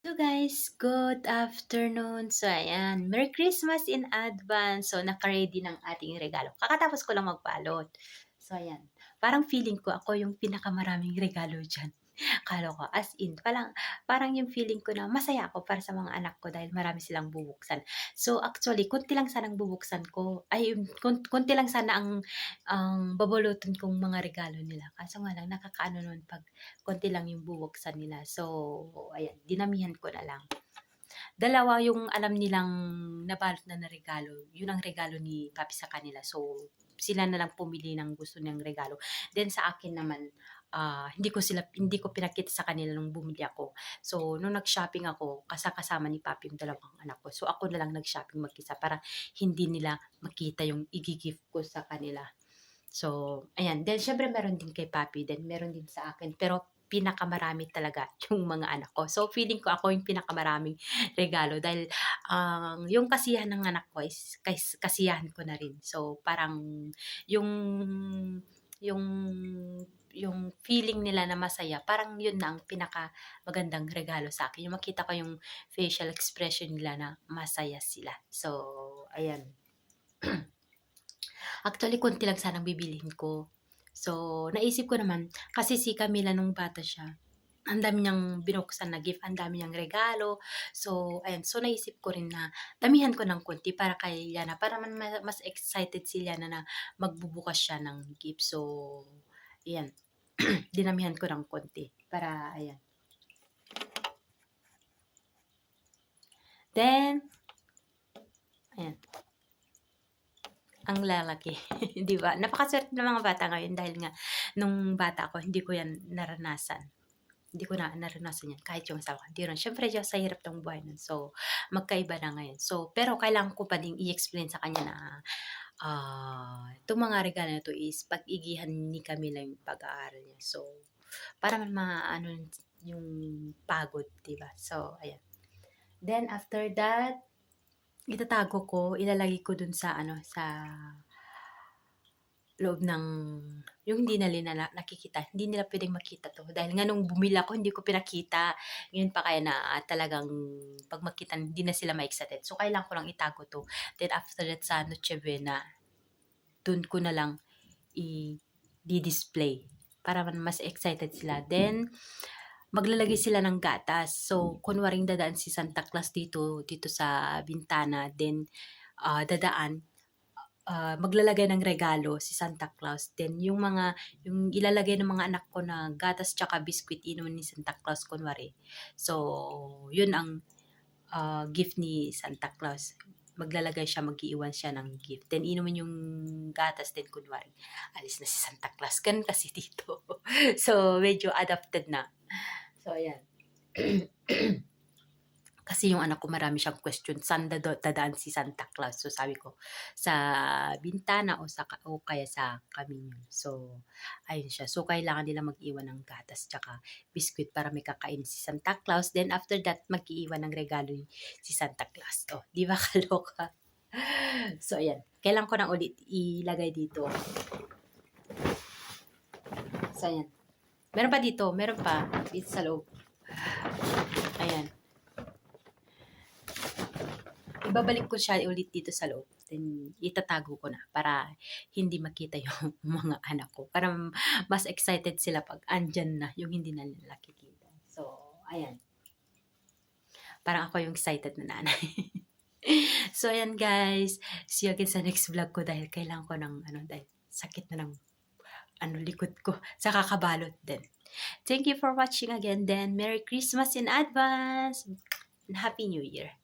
So guys, good afternoon. So ayan, Merry Christmas in advance. So naka-ready ng ating regalo. Kakatapos ko lang magbalot. So ayan, parang feeling ko ako yung pinakamaraming regalo dyan. Kala ko, as in, parang, parang yung feeling ko na masaya ako para sa mga anak ko dahil marami silang bubuksan. So actually, konti lang sanang bubuksan ko. Ay, kun- konti lang sana ang, ang babulutin kong mga regalo nila. Kaso nga lang, nakakaano nun pag konti lang yung bubuksan nila. So, ayan, dinamihan ko na lang. Dalawa yung alam nilang nabalot na na regalo. Yun ang regalo ni Papi sa kanila. So, sila na lang pumili ng gusto niyang regalo. Then sa akin naman, ah, hindi ko sila hindi ko pinakita sa kanila nung bumili ako. So, nung nag-shopping ako, kasakasama ni Papi yung dalawang anak ko. So, ako na lang nag-shopping mag-isa para hindi nila makita yung i-gift ko sa kanila. So, ayan. Then, syempre, meron din kay Papi. Then, meron din sa akin. Pero, pinakamarami talaga yung mga anak ko. So, feeling ko ako yung pinakamaraming regalo dahil ang yung kasiyahan ng anak ko is kas, kasiyahan ko na rin. So, parang yung yung yung feeling nila na masaya, parang yun na ang pinaka magandang regalo sa akin. Yung makita ko yung facial expression nila na masaya sila. So, ayan. Actually, konti lang sanang bibilihin ko. So, naisip ko naman, kasi si Camila nung bata siya, ang dami niyang binuksan na gift, ang dami niyang regalo. So, ayan. So, naisip ko rin na damihan ko ng konti para kay Yana. Para man ma- mas excited si Yana na magbubukas siya ng gift. So, ayan. Dinamihan ko ng konti. Para, ayan. Then, ayan. Ang lalaki. di ba? Napakaswerte ng mga bata ngayon dahil nga nung bata ako, hindi ko yan naranasan. Hindi ko na naranasan yan. Kahit yung asawa ko. Hindi rin. Siyempre, dyan sa hirap ng buhay nun. So, magkaiba na ngayon. So, pero kailangan ko pa ding i-explain sa kanya na ah itong mga regalo na to is pag-igihan ni Camila yung pag-aaral niya. So, para man maano yung pagod, di ba? So, ayan. Then, after that, itatago ko, ilalagay ko dun sa, ano, sa loob ng, yung hindi na nila na- nakikita, hindi nila pwedeng makita to. Dahil nga nung bumili ako, hindi ko pinakita. Yun pa kaya na ah, talagang pag makita, hindi na sila ma-excited. So, kailangan ko lang itago to. Then, after that, sa Noche Buena, dun ko na lang i-display para mas excited sila. Then, maglalagay sila ng gatas. So, kunwaring dadaan si Santa Claus dito, dito sa bintana. Then, ah, dadaan, ah, maglalagay ng regalo si Santa Claus. Then, yung mga, yung ilalagay ng mga anak ko na gatas tsaka biskwit, inuman ni Santa Claus, kunwari. So, yun ang ah, gift ni Santa Claus. Maglalagay siya, mag-iiwan siya ng gift. Then, inumin yung gatas, then kunwari, alis na si Santa Claus. Ganun kasi dito. so, medyo adapted na. So, ayan. Kasi yung anak ko marami siyang question, saan dadaan si Santa Claus? So sabi ko, sa bintana o, sa, o kaya sa kaminyo. So, ayun siya. So, kailangan nila mag-iwan ng gatas tsaka biskwit para may kakain si Santa Claus. Then, after that, mag-iwan ng regalo si Santa Claus. Oh, di ba kaloka? So, ayan. Kailangan ko nang ulit ilagay dito. So, ayan. Meron pa dito. Meron pa. Dito sa loob. Ayan. Ibabalik ko siya ulit dito sa loob. Then, itatago ko na para hindi makita yung mga anak ko. Para mas excited sila pag andyan na yung hindi na nila nakikita. So, ayan. Parang ako yung excited na nanay. so, ayan guys. See you again sa next vlog ko dahil kailangan ko ng ano, dahil sakit na ng ano, likod ko. Sa kakabalot din. Thank you for watching again then. Merry Christmas in advance. And Happy New Year.